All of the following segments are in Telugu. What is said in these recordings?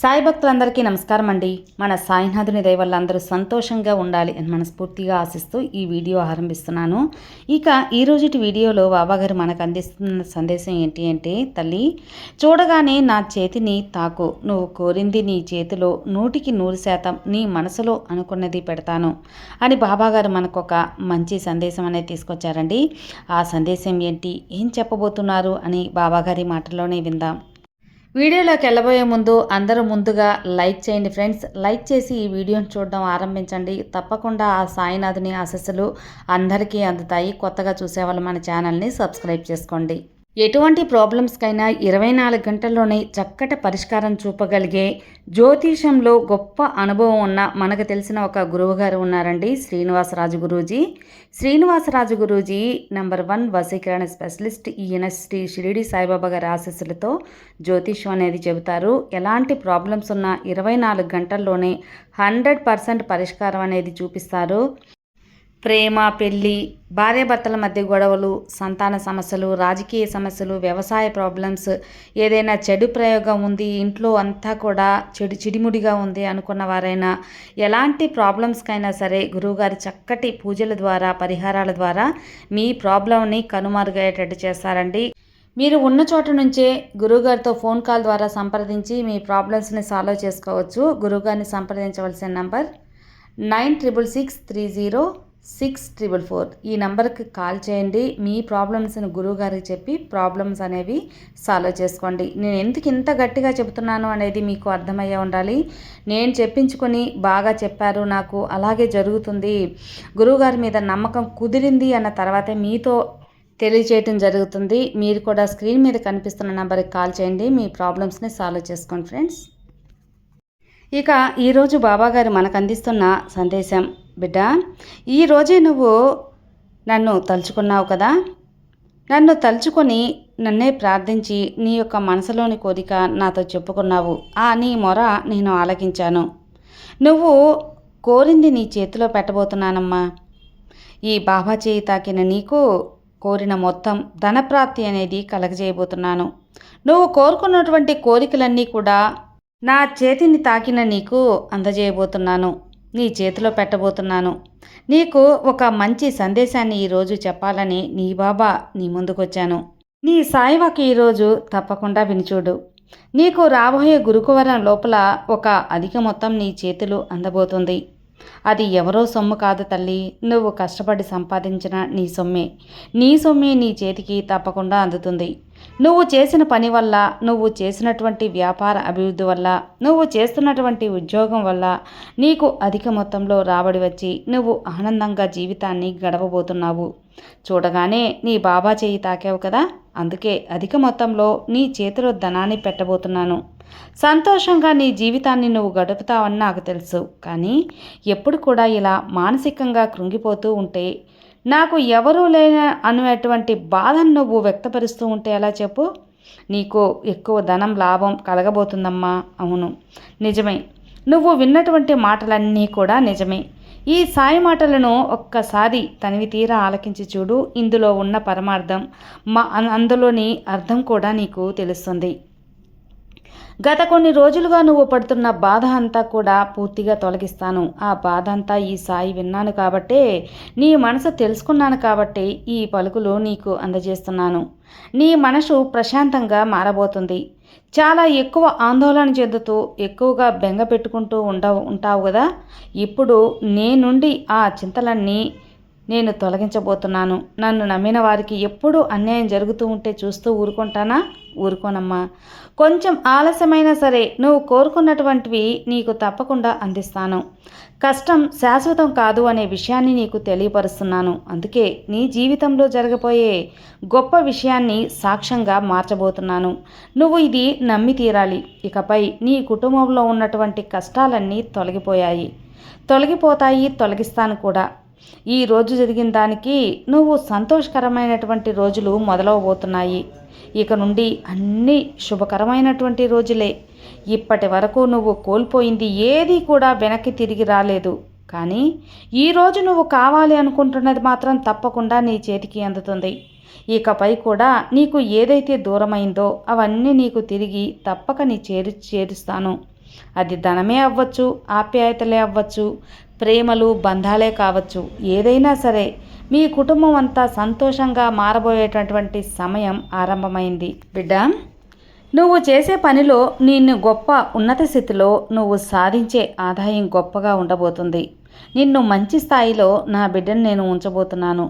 సాయి భక్తులందరికీ నమస్కారం అండి. మన సాయినాథుని దయవల్ల అందరూ సంతోషంగా ఉండాలి అని మనస్ఫూర్తిగా ఆశిస్తూ ఈ వీడియో ఆరంభిస్తున్నాను. ఇక ఈ రోజుటి వీడియోలో బాబాగారు మనకు అందిస్తున్న సందేశం ఏంటి అంటే తల్లి చూడగానే నా చేతిని తాకు. నువ్వు కోరింది నీ చేతిలో నూటికి నూరు శాతం నీ మనసులో అనుకున్నది పెడతాను అని బాబాగారు మనకు ఒక మంచి సందేశం అనేది తీసుకొచ్చారండి. ఆ సందేశం ఏంటి ఏం చెప్పబోతున్నారు అని బాబాగారి మాటల్లోనే విందాం. వీడియోలోకి వెళ్ళబోయే ముందు అందరూ ముందుగా లైక్ చేయండి ఫ్రెండ్స్. లైక్ చేసి ఈ వీడియోని చూడడం ఆరంభించండి. తప్పకుండా ఆ సాయినాథుని ఆశస్సులు అందరికీ అందుతాయి. కొత్తగా చూసేవాళ్ళు మన ఛానల్ని సబ్స్క్రైబ్ చేసుకోండి. ఎటువంటి ప్రాబ్లమ్స్కైనా ఇరవై నాలుగు గంటల్లోనే చక్కటి పరిష్కారం చూపగలిగే జ్యోతిషంలో గొప్ప అనుభవం ఉన్న మనకు తెలిసిన ఒక గురువుగారు ఉన్నారండి శ్రీనివాసరాజు గురూజీ శ్రీనివాసరాజు గురూజీ నెంబర్ వన్ వసీకరణ స్పెషలిస్ట్ ఈయన శ్రీ షిరిడి సాయిబాబా గారి ఆశస్సులతో జ్యోతిషం అనేది చెబుతారు. ఎలాంటి ప్రాబ్లమ్స్ ఉన్న ఇరవై నాలుగు గంటల్లోనే హండ్రెడ్ పర్సెంట్ పరిష్కారం అనేది చూపిస్తారు. ప్రేమ పెళ్ళి భార్యాభర్తల మధ్య గొడవలు సంతాన సమస్యలు రాజకీయ సమస్యలు వ్యవసాయ ప్రాబ్లమ్స్ ఏదైనా చెడు ప్రయోగం ఉంది ఇంట్లో అంతా కూడా చెడు చిడిముడిగా ఉంది అనుకున్న వారైనా ఎలాంటి ప్రాబ్లమ్స్కైనా సరే గురువుగారి చక్కటి పూజల ద్వారా పరిహారాల ద్వారా మీ ప్రాబ్లంని కనుమరుగయ్యేటట్టు చేస్తారండి. మీరు ఉన్న చోట నుంచే గురువుగారితో ఫోన్ కాల్ ద్వారా సంప్రదించి మీ ప్రాబ్లమ్స్ని సాల్వ్ చేసుకోవచ్చు. గురువుగారిని సంప్రదించవలసిన number nine triple six three zero six triple four. ఈ నెంబర్కి కాల్ చేయండి. మీ ప్రాబ్లమ్స్ని గురువుగారికి చెప్పి ప్రాబ్లమ్స్ అనేవి సాల్వ్ చేసుకోండి. నేను ఎందుకు ఇంత గట్టిగా చెబుతున్నాను అనేది మీకు అర్థమయ్యే ఉండాలి. నేను చెప్పించుకొని బాగా చెప్పారు నాకు అలాగే జరుగుతుంది. గురువుగారి మీద నమ్మకం కుదిరింది అన్న తర్వాతే మీతో తెలియజేయటం జరుగుతుంది. మీరు కూడా స్క్రీన్ మీద కనిపిస్తున్న నెంబర్కి కాల్ చేయండి. మీ ప్రాబ్లమ్స్ని సాల్వ్ చేసుకోండి ఫ్రెండ్స్. ఇక ఈరోజు బాబాగారు మనకు అందిస్తున్న సందేశం బిడ్డ ఈరోజే నువ్వు నన్ను తలుచుకున్నావు కదా? నన్ను తలుచుకొని నన్నే ప్రార్థించి నీ యొక్క మనసులోని కోరిక నాతో చెప్పుకున్నావు. ఆ నీ మొర నేను ఆలకించాను. నువ్వు కోరింది నీ చేతిలో పెట్టబోతున్నానమ్మా. ఈ బాబా చేయి తాకిన నీకు కోరిన మొత్తం ధనప్రాప్తి అనేది కలగజేయబోతున్నాను. నువ్వు కోరుకున్నటువంటి కోరికలన్నీ కూడా నా చేతిని తాకిన నీకు అందజేయబోతున్నాను. నీ చేతిలో పెట్టబోతున్నాను. నీకు ఒక మంచి సందేశాన్ని ఈరోజు చెప్పాలని నీ బాబా నీ ముందుకొచ్చాను. నీ సాయివాకి ఈరోజు తప్పకుండా వినిచూడు. నీకు రాబోయే గురుకువరం లోపల ఒక అధిక మొత్తం నీ చేతులు అందబోతుంది. అది ఎవరో సొమ్ము కాదు తల్లి. నువ్వు కష్టపడి సంపాదించిన నీ సొమ్మే. నీ సొమ్మే నీ చేతికి తప్పకుండా అందుతుంది. నువ్వు చేసిన పని వల్ల నువ్వు చేసినటువంటి వ్యాపార అభివృద్ధి వల్ల నువ్వు చేస్తున్నటువంటి ఉద్యోగం వల్ల నీకు అధిక మొత్తంలో రాబడి వచ్చి నువ్వు ఆనందంగా జీవితాన్ని గడపబోతున్నావు. చూడగానే నీ బాబా చేయి తాకావు కదా? అందుకే అధిక మొత్తంలో నీ చేతిలో ధనాన్ని పెట్టబోతున్నాను. సంతోషంగా నీ జీవితాన్ని నువ్వు గడుపుతావని నాకు తెలుసు. కానీ ఎప్పుడు కూడా ఇలా మానసికంగా కృంగిపోతూ ఉంటే నాకు ఎవరూ లేన అనేటువంటి బాధను నువ్వు వ్యక్తపరుస్తూ ఉంటే ఎలా చెప్పు? నీకు ఎక్కువ ధనం లాభం కలగబోతుందమ్మా. అవును. నిజమే. నువ్వు విన్నటువంటి మాటలన్నీ కూడా నిజమే. ఈ సాయి మాటలను ఒక్కసారి తనివి తీరా ఆలకించి చూడు. ఇందులో ఉన్న పరమార్థం మా అందులోని అర్థం కూడా నీకు తెలుస్తుంది. గత కొన్ని రోజులుగా నువ్వు పడుతున్న బాధ అంతా కూడా పూర్తిగా తొలగిస్తాను. ఆ బాధ అంతా ఈ సాయి విన్నాను కాబట్టే నీ మనసు తెలుసుకున్నాను కాబట్టి ఈ పలుకులు నీకు అందజేస్తున్నాను. నీ మనసు ప్రశాంతంగా మారబోతుంది. చాలా ఎక్కువ ఆందోళన చెందుతూ ఎక్కువగా బెంగ పెట్టుకుంటూ ఉండవు ఉంటావు కదా? ఇప్పుడు నే నుండి ఆ చింతలన్నీ నేను తొలగించబోతున్నాను. నన్ను నమ్మిన వారికి ఎప్పుడూ అన్యాయం జరుగుతూ ఉంటే చూస్తూ ఊరుకుంటానా? ఊరుకోనమ్మా. కొంచెం ఆలస్యమైనా సరే నువ్వు కోరుకున్నటువంటివి నీకు తప్పకుండా అందిస్తాను. కష్టం శాశ్వతం కాదు అనే విషయాన్ని నీకు తెలియపరుస్తున్నాను. అందుకే నీ జీవితంలో జరగబోయే గొప్ప విషయాన్ని సాక్ష్యంగా మార్చబోతున్నాను. నువ్వు ఇది నమ్మి తీరాలి. ఇకపై నీ కుటుంబంలో ఉన్నటువంటి కష్టాలన్నీ తొలగిపోయాయి. తొలగిపోతాయి తొలగిస్తాను కూడా. ఈ రోజు జరిగిన దానికి నువ్వు సంతోషకరమైనటువంటి రోజులు మొదలవబోతున్నాయి. ఇక నుండి అన్నీ శుభకరమైనటువంటి రోజులే. ఇప్పటి వరకు నువ్వు కోల్పోయింది ఏదీ కూడా వెనక్కి తిరిగి రాలేదు. కానీ ఈరోజు నువ్వు కావాలి అనుకుంటున్నది మాత్రం తప్పకుండా నీ చేతికి అందుతుంది. ఇకపై కూడా నీకు ఏదైతే దూరమైందో అవన్నీ నీకు తిరిగి తప్పక నీ చేరు చేరుస్తాను. అది ధనమే అవ్వచ్చు ఆప్యాయతలే అవ్వచ్చు ప్రేమలు బంధాలే కావచ్చు. ఏదైనా సరే మీ కుటుంబం అంతా సంతోషంగా మారబోయేటటువంటి సమయం ఆరంభమైంది. బిడ్డ నువ్వు చేసే పనిలో నిన్ను గొప్ప ఉన్నత స్థితిలో నువ్వు సాధించే ఆదాయం గొప్పగా ఉండబోతుంది. నిన్ను మంచి స్థాయిలో నా బిడ్డను నేను ఉంచబోతున్నాను.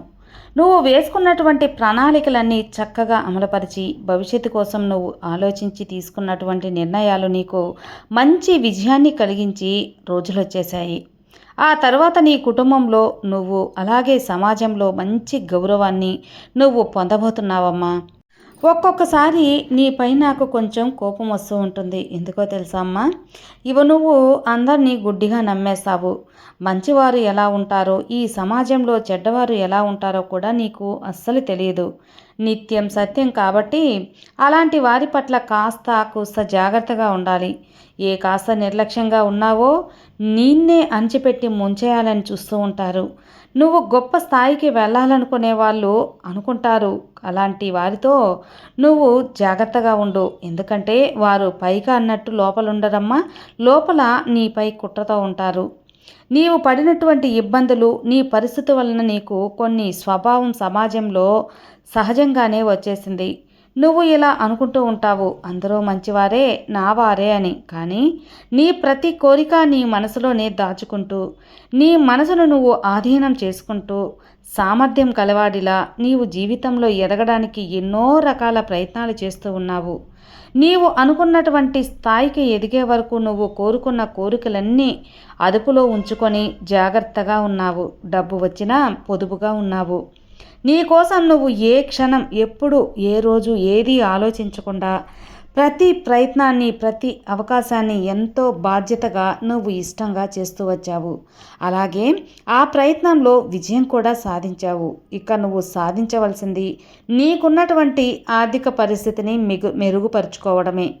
నువ్వు వేసుకున్నటువంటి ప్రణాళికలన్నీ చక్కగా అమలుపరిచి భవిష్యత్తు కోసం నువ్వు ఆలోచించి తీసుకున్నటువంటి నిర్ణయాలు నీకు మంచి విజయాన్ని కలిగించి రోజులు వచ్చేశాయి ఆ తర్వాత నీ కుటుంబంలో నువ్వు అలాగే సమాజంలో మంచి గౌరవాన్ని నువ్వు పొందబోతున్నావమ్మా. ఒక్కొక్కసారి నీపై నాకు కొంచెం కోపం వస్తూ ఉంటుంది. ఎందుకో తెలుసా అమ్మా? ఇవ నువ్వు అందరినీ గుడ్డిగా నమ్మేస్తావు. మంచివారు ఎలా ఉంటారో ఈ సమాజంలో చెడ్డవారు ఎలా ఉంటారో కూడా నీకు అస్సలు తెలియదు. నిత్యం సత్యం కాబట్టి అలాంటి వారి పట్ల కాస్త కూస్త జాగ్రత్తగా ఉండాలి. ఏ కాస్త నిర్లక్ష్యంగా ఉన్నావో నిన్నే అంచిపెట్టి ముంచేయాలని చూస్తూ ఉంటారు. నువ్వు గొప్ప స్థాయికి వెళ్ళాలనుకునే వాళ్ళు అనుకుంటారు. అలాంటి వారితో నువ్వు జాగ్రత్తగా ఉండు. ఎందుకంటే వారు పైగా అన్నట్టు లోపల ఉండరమ్మా లోపల నీపై కుట్రతో ఉంటారు. నీవు పడినటువంటి ఇబ్బందులు నీ పరిస్థితి వలన నీకు కొన్ని స్వభావం సమాజంలో సహజంగానే వచ్చేసింది. నువ్వు ఇలా అనుకుంటూ ఉంటావు. అందరూ మంచివారే నా వారే అని. కానీ నీ ప్రతి కోరిక నీ మనసులోనే దాచుకుంటూ నీ మనసును నువ్వు ఆధీనం చేసుకుంటూ సామర్థ్యం కలవాడిలా నీవు జీవితంలో ఎదగడానికి ఎన్నో రకాల ప్రయత్నాలు చేస్తూ ఉన్నావు. నీవు అనుకున్నటువంటి స్థాయికి ఎదిగే వరకు నువ్వు కోరుకున్న కోరికలన్నీ అదుపులో ఉంచుకొని జాగ్రత్తగా ఉన్నావు. డబ్బు వచ్చినా పొదుపుగా ఉన్నావు. నీ కోసం నువ్వు ఏ క్షణం ఎప్పుడు ఏ రోజు ఏది ఆలోచించకుండా ప్రతి ప్రయత్నాన్ని ప్రతి అవకాశాన్ని ఎంతో బాధ్యతగా నువ్వు ఇష్టంగా చేస్తూ వచ్చావు. అలాగే ఆ ప్రయత్నంలో విజయం కూడా సాధించావు. ఇక నువ్వు సాధించవలసింది నీకున్నటువంటి ఆర్థిక పరిస్థితిని మిగు మెరుగుపరుచుకోవడమే.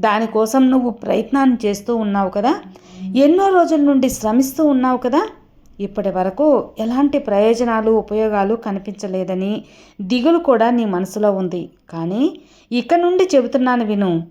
దానికోసం నువ్వు ప్రయత్నాన్ని చేస్తూ ఉన్నావు కదా? ఎన్నో రోజుల నుండి శ్రమిస్తూ ఉన్నావు కదా? ఇప్పటి వరకు ఎలాంటి ప్రయోజనాలు ఉపయోగాలు కనిపించలేదని దిగులు కూడా నీ మనసులో ఉంది. కానీ ఇక నుండి చెబుతున్నాను విను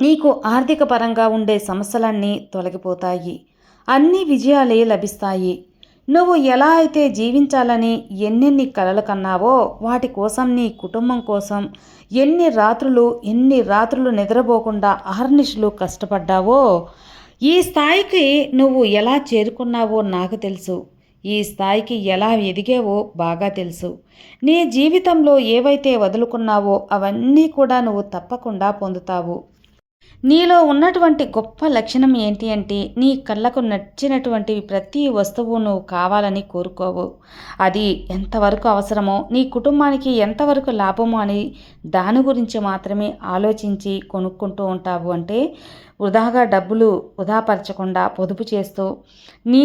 నీకు ఆర్థిక పరంగా ఉండే సమస్యలన్నీ తొలగిపోతాయి. అన్ని విజయాలే లభిస్తాయి. నువ్వు ఎలా అయితే జీవించాలని ఎన్నెన్ని కలలు కన్నావో వాటి కోసం నీ కుటుంబం కోసం ఎన్ని రాత్రులు ఎన్ని రాత్రులు నిద్రపోకుండా అహర్నిశలు కష్టపడ్డావో ఈ స్థాయికి నువ్వు ఎలా చేరుకున్నావో నాకు తెలుసు. ఈ స్థాయికి ఎలా ఎదిగేవో బాగా తెలుసు. నీ జీవితంలో ఏవైతే వదులుకున్నావో అవన్నీ కూడా నువ్వు తప్పకుండా పొందుతావు. నీలో ఉన్నటువంటి గొప్ప లక్షణం ఏంటి అంటే నీ కళ్ళకు నచ్చినటువంటి ప్రతి వస్తువు నువ్వు కావాలని కోరుకోవు. అది ఎంతవరకు అవసరమో నీ కుటుంబానికి ఎంతవరకు లాభమో అని దాని గురించి మాత్రమే ఆలోచించి కొనుక్కుంటూ ఉంటావు అంటే వృధాగా డబ్బులు వృధాపరచకుండా పొదుపు చేస్తూ నీ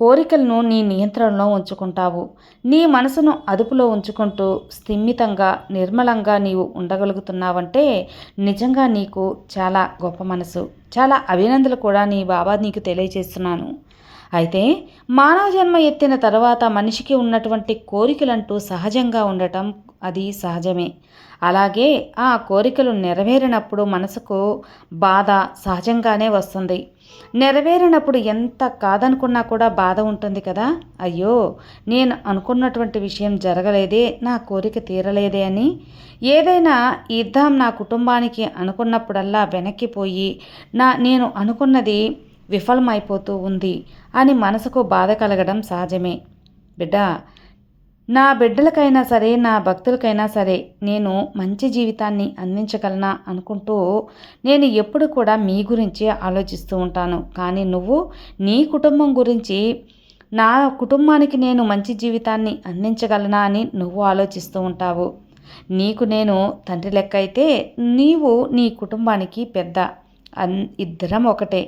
కోరికలను నీ నియంత్రణలో ఉంచుకుంటావు. నీ మనసును అదుపులో ఉంచుకుంటూ స్థిమితంగా నిర్మలంగా నీవు ఉండగలుగుతున్నావంటే నిజంగా నీకు చాలా గొప్ప మనసు. చాలా అభినందనలు కూడా నీ బాబా నీకు తెలియజేస్తున్నాను. అయితే మానవ జన్మ ఎత్తిన తర్వాత మనిషికి ఉన్నటువంటి కోరికలంటూ సహజంగా ఉండటం అది సహజమే. అలాగే ఆ కోరికలు నెరవేరినప్పుడు మనసుకు బాధ సహజంగానే వస్తుంది. నెరవేరినప్పుడు ఎంత కాదనుకున్నా కూడా బాధ ఉంటుంది కదా? అయ్యో నేను అనుకున్నటువంటి విషయం జరగలేదే నా కోరిక తీరలేదే అని. ఏదైనా ఇద్దాం నా కుటుంబానికి అనుకున్నప్పుడల్లా వెనక్కిపోయి నా నేను అనుకున్నది విఫలమైపోతూ ఉంది అని మనసుకు బాధ కలగడం సహజమే. బిడ్డ నా బిడ్డలకైనా సరే నా భక్తులకైనా సరే నేను మంచి జీవితాన్ని అందించగలనా అనుకుంటూ నేను ఎప్పుడు కూడా మీ గురించి ఆలోచిస్తూ ఉంటాను. కానీ నువ్వు నీ కుటుంబం గురించి నా కుటుంబానికి నేను మంచి జీవితాన్ని అందించగలనా అని నువ్వు ఆలోచిస్తూ ఉంటావు. నీకు నేను తండ్రి లెక్క అయితే నీవు నీ కుటుంబానికి పెద్ద అన్ ఇద్దరం ఒకటే.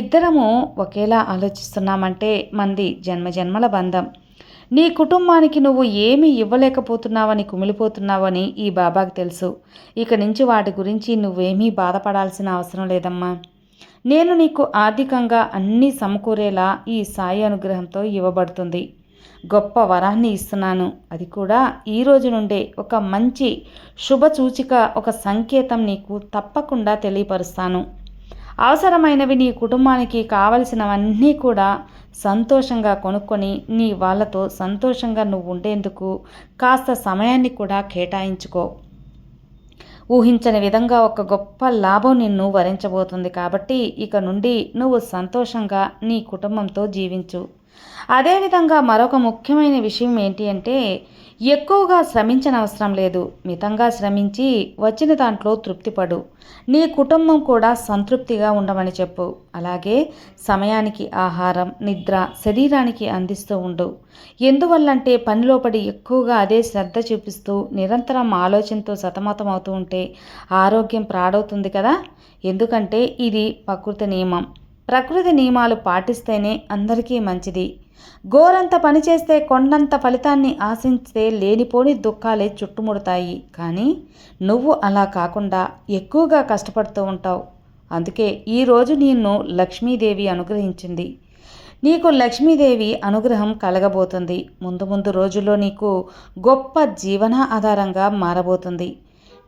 ఇద్దరము ఒకేలా ఆలోచిస్తున్నామంటే మంది జన్మ జన్మల బంధం. నీ కుటుంబానికి నువ్వు ఏమీ ఇవ్వలేకపోతున్నావని కుమిలిపోతున్నావని ఈ బాబాకి తెలుసు. ఇక నుంచి వాటి గురించి నువ్వేమీ బాధపడాల్సిన అవసరం లేదమ్మా. నేను నీకు ఆర్థికంగా అన్నీ సమకూరేలా ఈ సాయి అనుగ్రహంతో ఇవ్వబడుతుంది. గొప్ప వరాన్ని ఇస్తున్నాను. అది కూడా ఈ రోజు నుండే ఒక మంచి శుభ సూచిక ఒక సంకేతం నీకు తప్పకుండా తెలియపరుస్తాను. అవసరమైనవి నీ కుటుంబానికి కావలసినవన్నీ కూడా సంతోషంగా కొనుక్కొని నీ వాళ్ళతో సంతోషంగా నువ్వు ఉండేందుకు కాస్త సమయాన్ని కూడా కేటాయించుకో. ఊహించని విధంగా ఒక గొప్ప లాభం నిన్ను వరించబోతుంది కాబట్టి ఇక నుండి నువ్వు సంతోషంగా నీ కుటుంబంతో జీవించు. అదేవిధంగా మరొక ముఖ్యమైన విషయం ఏంటి అంటే ఎక్కువగా శ్రమించనవసరం లేదు. మితంగా శ్రమించి వచ్చిన దాంట్లో తృప్తిపడు నీ కుటుంబం కూడా సంతృప్తిగా ఉండమని చెప్పు. అలాగే సమయానికి ఆహారం నిద్ర శరీరానికి అందిస్తూ ఉండు. ఎందువల్లంటే పనిలో పడి ఎక్కువగా అదే శ్రద్ధ చూపిస్తూ నిరంతరం ఆలోచనతో సతమతం అవుతూ ఉంటే ఆరోగ్యం పాడవుతుంది కదా? ఎందుకంటే ఇది ప్రకృతి నియమం. ప్రకృతి నియమాలు పాటిస్తేనే అందరికీ మంచిది. గోరంత పనిచేస్తే కొండంత ఫలితాన్ని ఆశించితే లేనిపోని దుఃఖాలే చుట్టుముడతాయి. కానీ నువ్వు అలా కాకుండా ఎక్కువగా కష్టపడుతూ ఉంటావు. అందుకే ఈరోజు నిన్ను లక్ష్మీదేవి అనుగ్రహించింది. నీకు లక్ష్మీదేవి అనుగ్రహం కలగబోతుంది. ముందు ముందు రోజుల్లో నీకు గొప్ప జీవన ఆధారంగా మారబోతుంది.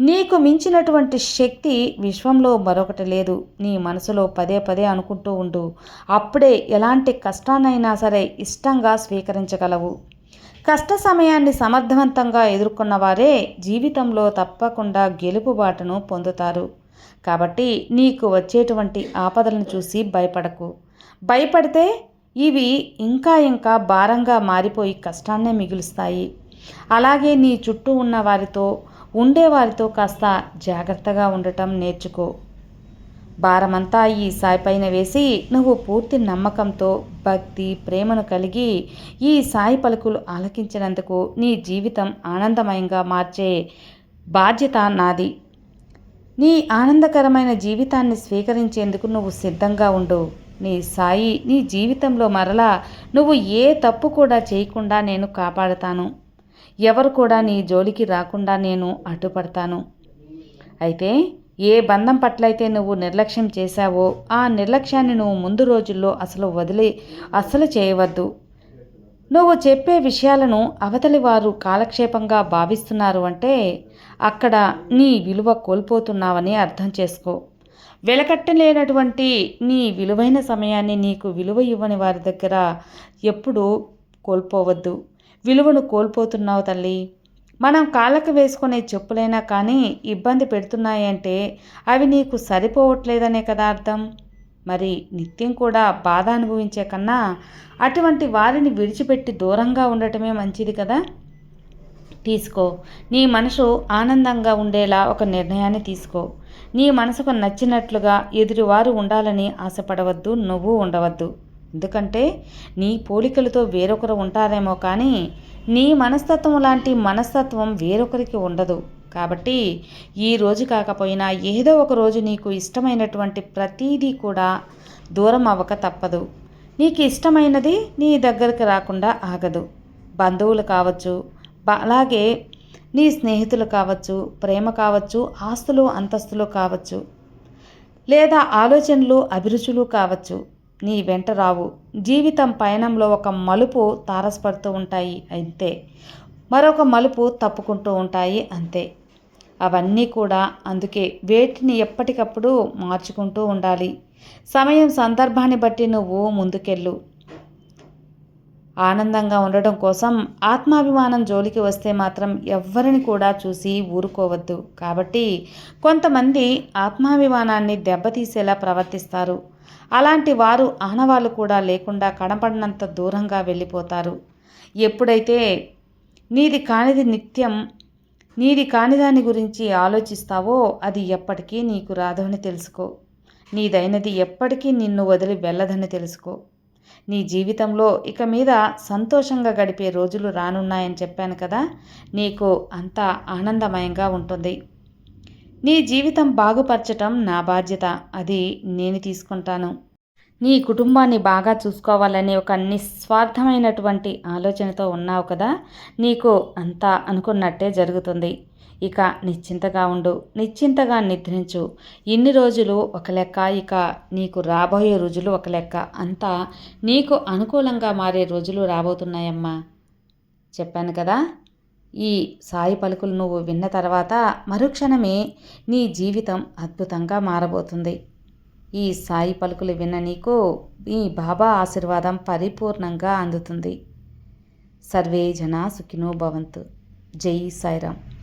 నీకు మించినటువంటి శక్తి విశ్వంలో మరొకటి లేదు. నీ మనసులో పదే పదే అనుకుంటూ ఉండు. అప్పుడే ఎలాంటి కష్టాన్నైనా సరే ఇష్టంగా స్వీకరించగలవు. కష్ట సమయాన్ని సమర్థవంతంగా ఎదుర్కొన్న వారే జీవితంలో తప్పకుండా గెలుపుబాటును పొందుతారు. కాబట్టి నీకు వచ్చేటువంటి ఆపదలను చూసి భయపడకు. భయపడితే ఇవి ఇంకా ఇంకా భారంగా మారిపోయి కష్టాన్నే మిగులుస్తాయి. అలాగే నీ చుట్టూ ఉన్న వారితో ఉండేవారితో కాస్త జాగ్రత్తగా ఉండటం నేర్చుకో. భారమంతా ఈ సాయి పైన వేసి నువ్వు పూర్తి నమ్మకంతో భక్తి ప్రేమను కలిగి ఈ సాయి పలుకులు ఆలకించినందుకు నీ జీవితం ఆనందమయంగా మార్చే బాధ్యత నాది. నీ ఆనందకరమైన జీవితాన్ని స్వీకరించేందుకు నువ్వు సిద్ధంగా ఉండు. నీ సాయి నీ జీవితంలో మరలా నువ్వు ఏ తప్పు కూడా చేయకుండా నేను కాపాడుతాను. ఎవరు కూడా నీ జోలికి రాకుండా నేను అడ్డుపడతాను. అయితే ఏ బంధం పట్లయితే నువ్వు నిర్లక్ష్యం చేశావో ఆ నిర్లక్ష్యాన్ని నువ్వు ముందు రోజుల్లో అసలు వదిలి అసలు చేయవద్దు. నువ్వు చెప్పే విషయాలను అవతలి వారు కాలక్షేపంగా భావిస్తున్నారు అంటే అక్కడ నీ విలువ కోల్పోతున్నావని అర్థం చేసుకో. వెలకట్టలేనటువంటి నీ విలువైన సమయాన్ని నీకు విలువ ఇవ్వని వారి దగ్గర ఎప్పుడూ కోల్పోవద్దు. విలువను కోల్పోతున్నావు తల్లి. మనం కాళ్ళకు వేసుకునే చెప్పులైనా కానీ ఇబ్బంది పెడుతున్నాయంటే అవి నీకు సరిపోవట్లేదనే కదా అర్థం. మరి నిత్యం కూడా బాధ అనుభవించే కన్నా అటువంటి వారిని విడిచిపెట్టి దూరంగా ఉండటమే మంచిది కదా. తీసుకో. నీ మనసు ఆనందంగా ఉండేలా ఒక నిర్ణయాన్ని తీసుకో. నీ మనసుకు నచ్చినట్లుగా ఎదురువారు ఉండాలని ఆశపడవద్దు నువ్వు ఉండవద్దు. ఎందుకంటే నీ పోలికలతో వేరొకరు ఉంటారేమో కానీ నీ మనస్తత్వం లాంటి మనస్తత్వం వేరొకరికి ఉండదు. కాబట్టి ఈ రోజు కాకపోయినా ఏదో ఒక రోజు నీకు ఇష్టమైనటువంటి ప్రతీదీ కూడా దూరం అవ్వక తప్పదు. నీకు ఇష్టమైనది నీ దగ్గరకు రాకుండా ఆగదు. బంధువులు కావచ్చు అలాగే నీ స్నేహితులు కావచ్చు ప్రేమ కావచ్చు ఆస్తులు అంతస్తులు కావచ్చు లేదా ఆలోచనలు అభిరుచులు కావచ్చు. నీ వెంట రావు. జీవితం పయనంలో ఒక మలుపు తారసపడుతూ ఉంటాయి అంతే. మరొక మలుపు తప్పుకుంటూ ఉంటాయి అంతే. అవన్నీ కూడా అందుకే వేటిని ఎప్పటికప్పుడు మార్చుకుంటూ ఉండాలి. సమయం సందర్భాన్ని బట్టి నువ్వు ముందుకెళ్ళు. ఆనందంగా ఉండడం కోసం ఆత్మాభిమానం జోలికి వస్తే మాత్రం ఎవ్వరిని కూడా చూసి ఊరుకోవద్దు. కాబట్టి కొంతమంది ఆత్మాభిమానాన్ని దెబ్బతీసేలా ప్రవర్తిస్తారు. అలాంటి వారు ఆనవాళ్ళు కూడా లేకుండా కనపడినంత దూరంగా వెళ్ళిపోతారు. ఎప్పుడైతే నీది కానిది నిత్యం నీది కాని దాని గురించి ఆలోచిస్తావో అది ఎప్పటికీ నీకు రాదని తెలుసుకో. నీదైనది ఎప్పటికీ నిన్ను వదిలి వెళ్ళదని తెలుసుకో. నీ జీవితంలో ఇక మీద సంతోషంగా గడిపే రోజులు రానున్నాయని చెప్పాను కదా నీకు అంతా ఆనందమయంగా ఉంటుంది. నీ జీవితం బాగుపరచటం నా బాధ్యత. అది నేను తీసుకుంటాను. నీ కుటుంబాన్ని బాగా చూసుకోవాలనే ఒక నిస్వార్థమైనటువంటి ఆలోచనతో ఉన్నావు కదా? నీకు అంతా అనుకున్నట్టే జరుగుతుంది. ఇక నిశ్చింతగా ఉండు. నిశ్చింతగా నిద్రించు. ఇన్ని రోజులు ఒక లెక్క ఇక నీకు రాబోయే రోజులు ఒక లెక్క. అంతా నీకు అనుకూలంగా మారే రోజులు రాబోతున్నాయమ్మా. చెప్పాను కదా? ఈ సాయి పలుకులు నువ్వు విన్న తర్వాత మరుక్షణమే నీ జీవితం అద్భుతంగా మారబోతుంది. ఈ సాయి పలుకులు విన్న నీకు ఈ బాబా ఆశీర్వాదం పరిపూర్ణంగా అందుతుంది. సర్వే జన సుఖినో భవంతు. జై సాయిరామ్.